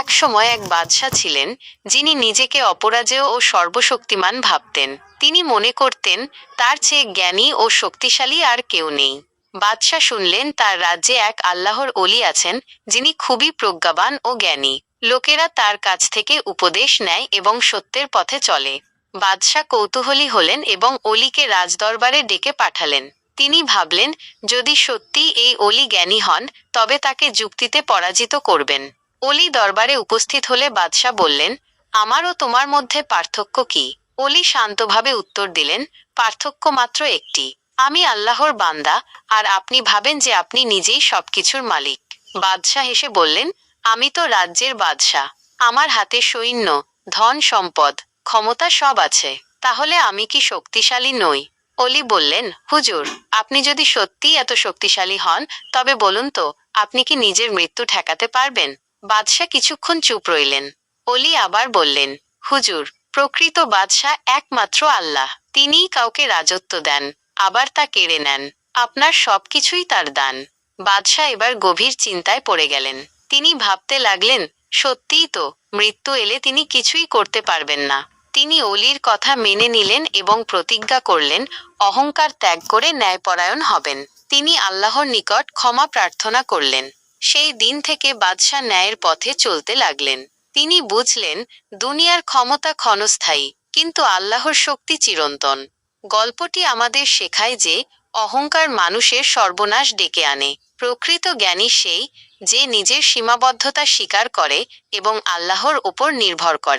এক সময় এক বাদশাহ ছিলেন, যিনি নিজেকে অপরাজেয় ও সর্বশক্তিমান ভাবতেন। তিনি মনে করতেন, তার চেয়ে জ্ঞানী ও শক্তিশালী আর কেউ নেই। বাদশাহ শুনলেন, তার রাজ্যে এক আল্লাহর অলি আছেন, যিনি খুবই প্রজ্ঞাবান ও জ্ঞানী। লোকেরা তার কাছ থেকে উপদেশ নেয় এবং সত্যের পথে চলে। বাদশাহ কৌতূহলী হলেন এবং অলিকে রাজদরবারে ডেকে পাঠালেন। তিনি ভাবলেন, যদি সত্যি এই অলি জ্ঞানী হন, তবে তাকে যুক্তিতে পরাজিত করবেন। অলি দরবারে উপস্থিত হলে বাদশাহ বললেন আমার ও তোমার মধ্যে পার্থক্য কি? অলি শান্তভাবে উত্তর দিলেন, পার্থক্য মাত্র একটি। আমি আল্লাহর বান্দা, আর আপনি ভাবেন যে আপনি নিজেই সবকিছুর মালিক। বাদশাহ হেসে বললেন, আমি তো রাজ্যের বাদশাহ। আমার হাতে সৈন্য, ধন সম্পদ, ক্ষমতা সব আছে। তাহলে আমি কি শক্তিশালী নই? অলি বললেন, হুজুর, আপনি যদি সত্যিই এত শক্তিশালী হন, তবে বলুন তো, আপনি কি নিজের মৃত্যু ঠেকাতে পারবেন? বাদশাহ কিছুক্ষণ চুপ রইলেন। অলি আবার বললেন, হুজুর, প্রকৃত বাদশাহ একমাত্র আল্লাহ। তিনিই কাউকে রাজত্ব দেন, আবার তা কেড়ে নেন। আপনার সবকিছুই তার দান। বাদশাহ এবার গভীর চিন্তায় পড়ে গেলেন। তিনি ভাবতে লাগলেন, সত্যিই তো, মৃত্যু এলে তিনি কিছুই করতে পারবেন না। তিনি অলির কথা মেনে নিলেন এবং প্রতিজ্ঞা করলেন, অহংকার ত্যাগ করে ন্যায়পরায়ণ হবেন। তিনি আল্লাহর নিকট ক্ষমা প্রার্থনা করলেন। সেই দিন থেকে বাদশাহ ন্যায়ের পথে চলতে লাগলেন। তিনি বুঝলেন, দুনিয়ার ক্ষমতা ক্ষণস্থায়ী, কিন্তু আল্লাহর শক্তি চিরন্তন। গল্পটি আমাদের শেখায় যে, অহংকার মানুষের সর্বনাশ ডেকে আনে। প্রকৃত জ্ঞানী সেই, যে নিজের সীমাবদ্ধতা স্বীকার করে এবং আল্লাহর উপর নির্ভর করে।